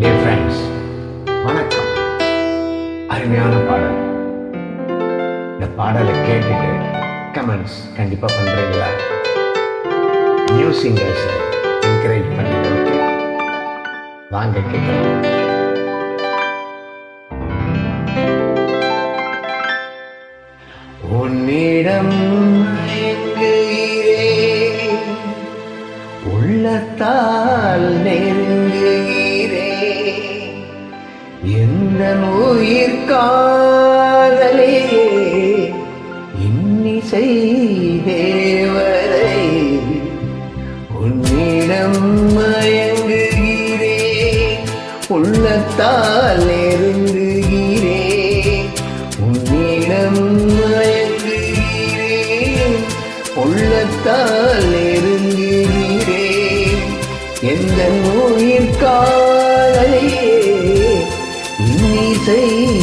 Dear friends வணக்கம். அருமையான பாடல். இந்த பாடலை கேட்டுட்டு கமெண்ட்ஸ் கண்டிப்பாக பண்ணுறீங்களா நியூ சிங்கர்ஸ் என்கரேஜ் பண்ணுங்க ஓகே வாங்க கேட்கலாம். உன்னிடம் உள்ளத்தால் நெருங்குகிறேன் எந்த உயிர் காதலே இன்னிசை தேவரை உன்னிடம் மயங்குகிறேன் உள்ளத்தால் நெருங்குகிறேன் உன்னிடம் மயங்குகிறேன். உள்ளத்தால் நெருங்குகிறேன் எந்த உயிர் காதலே ಮಾಡಿ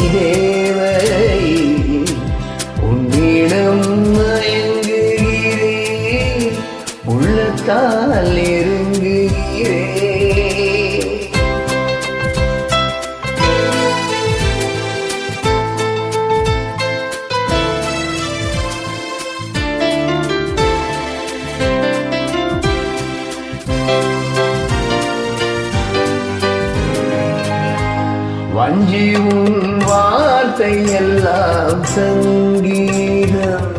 வஞ்சி உன் வார்த்தை எல்லாம் சங்கீதம்.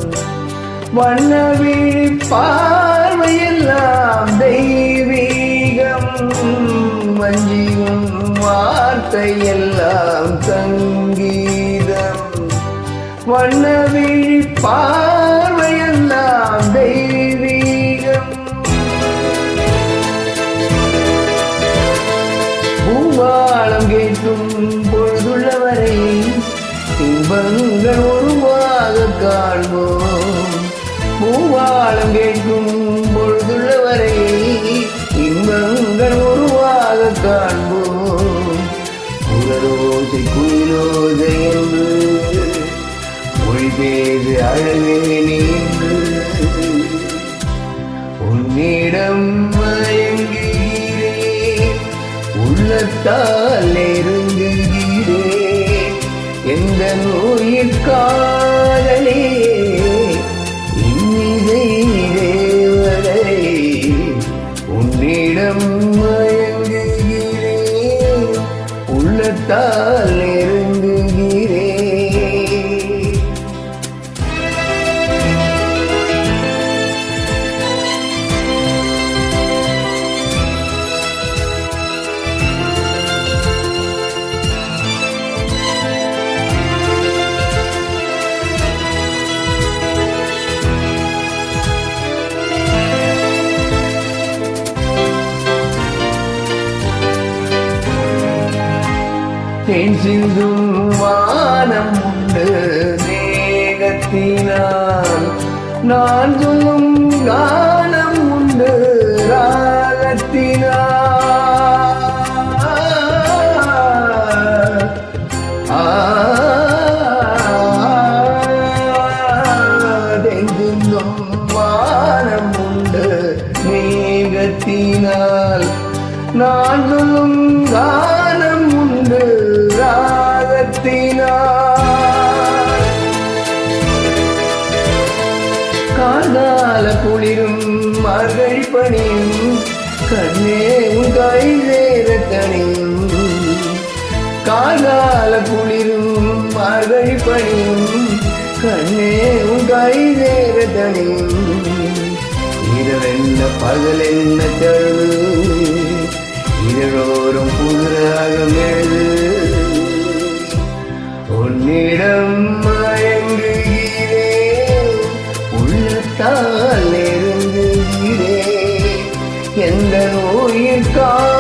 வண்ணவிழி பார்வையெல்லாம் தெய்வீகம். வஞ்சி உன் வார்த்தை எல்லாம் சங்கீதம். வண்ணவிழி பார்வையெல்லாம் தெய்வீகம். இன்பங்கள் உருவாக காண்போம். பூவாளம் கேட்கும் பொழுதுள்ள வரை இன்பங்கள் உருவாக காண்போம். குரலோசை குயிலோசை என்று மொழி பேசு அழகே நின்று. உன்னிடம் மயங்குகிறேன். உள்ளத்தால் நேரு Oh. தேன் சிந்தும் வானம் உண்டு மேகத்தினால். நான் சொல்லும் கானம் உண்டு ராகத்தினால். தேன் சிந்தும் வானம் உண்டு மேகத்தினால். நான் சொல்லும் கானம் பணியும் கண்ணே உன் கை சேர கணியும் கார்கால குளிரும் மார்கழி பணியும் கண்ணே உன் கை சேர கணியும் இரவென்ன பகல் என்ன தழுவு இரவோரும் புதுராகம் எழுது. உன்னிடம் மயங்குகிறேன். உள்ளத்தாலே எந்த நோயில் காதலே